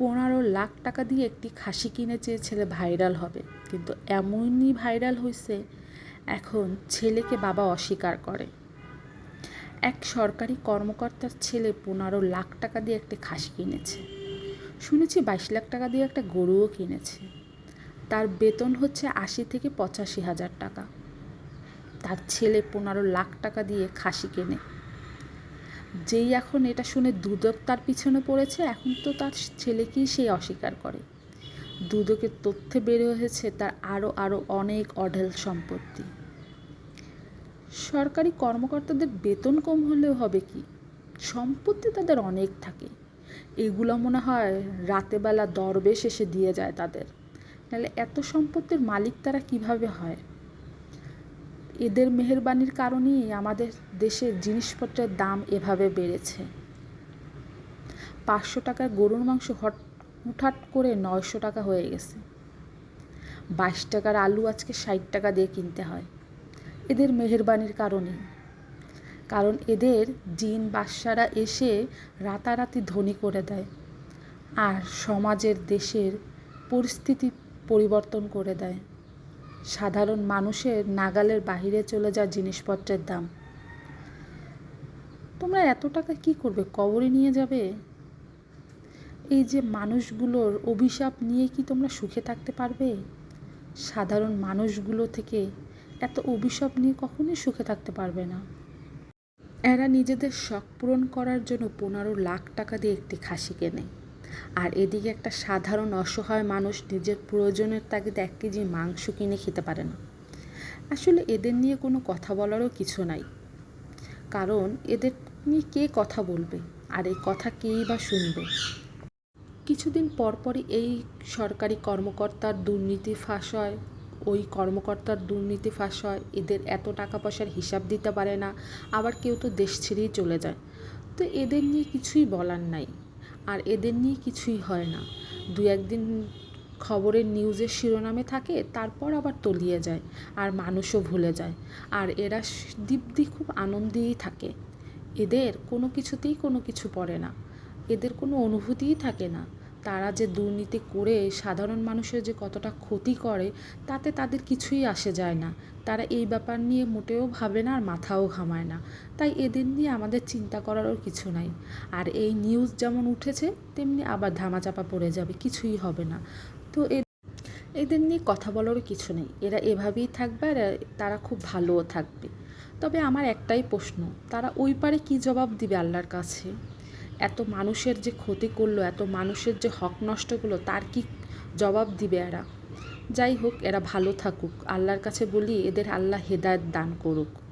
পনেরো লাখ টাকা দিয়ে একটি খাসি কিনে চেয়ে ছেলে ভাইরাল হবে। কিন্তু এমনই ভাইরাল হয়েছে এখন ছেলেকে বাবা অস্বীকার করে। এক সরকারি কর্মকর্তার ছেলে পনেরো লাখ টাকা দিয়ে একটি খাসি কিনেছে। শুনেছি বাইশ লাখ টাকা দিয়ে একটা গরুও কিনেছে। তার বেতন হচ্ছে আশি থেকে পঁচাশি হাজার টাকা। তার ছেলে পনেরো লাখ টাকা দিয়ে খাসি কেনে। যেই এখন এটা শুনে দুদক তার পিছনে পড়েছে, এখন তো তার ছেলেকেই সে অস্বীকার করে। দুদকের তথ্যে বের হয়েছে তার আরও আরও অনেক অঢেল সম্পত্তি। সরকারি কর্মকর্তাদের বেতন কম হলেও হবে কি? সম্পত্তি তাদের অনেক থাকে। এগুলো মনে হয় রাতেবেলা দরবেশ এসে দিয়ে যায় তাদের। নাহলে এত সম্পত্তির মালিক তারা কীভাবে হয়? এদের মেহরবানির কারণেই আমাদের দেশের জিনিসপত্রের দাম এভাবে বেড়েছে। পাঁচশো টাকার গরুর মাংস হট, হুটহাট করে নয়শো টাকা হয়ে গেছে। বাইশ টাকার আলু আজকে ষাট টাকা দিয়ে কিনতে হয়। এদের মেহরবানির কারণে কারণ এদের জিন বাদশারা এসে রাতারাতি ধনী করে দেয় আর সমাজের দেশের পরিস্থিতি পরিবর্তন করে দেয়। সাধারণ মানুষের নাগালের বাহিরে চলে যায় জিনিসপত্রের দাম। তোমরা এত টাকা কি করবে? কবরে নিয়ে যাবে? এই যে মানুষগুলোর অভিশাপ নিয়ে কি তোমরা সুখে থাকতে পারবে? সাধারণ মানুষগুলো থেকে এত অভিশাপ নিয়ে কখনোই সুখে থাকতে পারবে না। এরা নিজেদের শখ পূরণ করার জন্য পনেরো লাখ টাকা দিয়ে একটি খাসি কেনে। আর এদিকে একটা সাধারণ অসহায় মানুষ নিজের প্রয়োজনের তাগিদে এক কেজি মাংস কিনে খেতে পারে না। আসলে এদের নিয়ে কোনো কথা বলারও কিছু নাই। কারণ এদের নিয়ে কে কথা বলবে? আর এই কথা কেই বা শুনবে? কিছুদিন পরপরই এই সরকারি কর্মকর্তার দুর্নীতি ফাঁস হয়। ওই কর্মকর্তার দুর্নীতি ফাঁস হয়। এদের এত টাকা পয়সার হিসাব দিতে পারে না। আবার কেউ তো দেশ ছেড়েই চলে যায়। তো এদের নিয়ে কিছুই বলার নাই। আর এদের নিয়ে কিছুই হয় না। দু একদিন খবরের নিউজের শিরোনামে থাকে, তারপর আবার তলিয়ে যায় আর মানুষও ভুলে যায়। আর এরা দিব্যি খুব আনন্দেই থাকে। এদের কোনো কিছুতেই কোনো কিছু পড়ে না। এদের কোনো অনুভূতিই থাকে না। তারা যে দুর্নীতি করে সাধারণ মানুষের যে কতটা ক্ষতি করে, তাতে তাদের কিছুই আসে যায় না। তারা এই ব্যাপার নিয়ে মোটেও ভাবে না আর মাথাও ঘামায় না। তাই এদের নিয়ে আমাদের চিন্তা করারও কিছু নাই। আর এই নিউজ যেমন উঠেছে, তেমনি আবার ধামাচাপা পড়ে যাবে, কিছুই হবে না। তো এদের নিয়ে কথা বলারও কিছু নেই। এরা এভাবেই থাকবে আর তারা খুব ভালোও থাকবে। তবে আমার একটাই প্রশ্ন, তারা ওই পারে কী জবাব দিবে আল্লাহর কাছে? এত মানুষের যে ক্ষতি করল, এত মানুষের যে হক নষ্ট করল, তার কি জবাব দিবে এরা? যাই হোক, এরা ভালো থাকুক। আল্লাহর কাছে বলি, এদের আল্লাহ হেদায়ত দান করুক।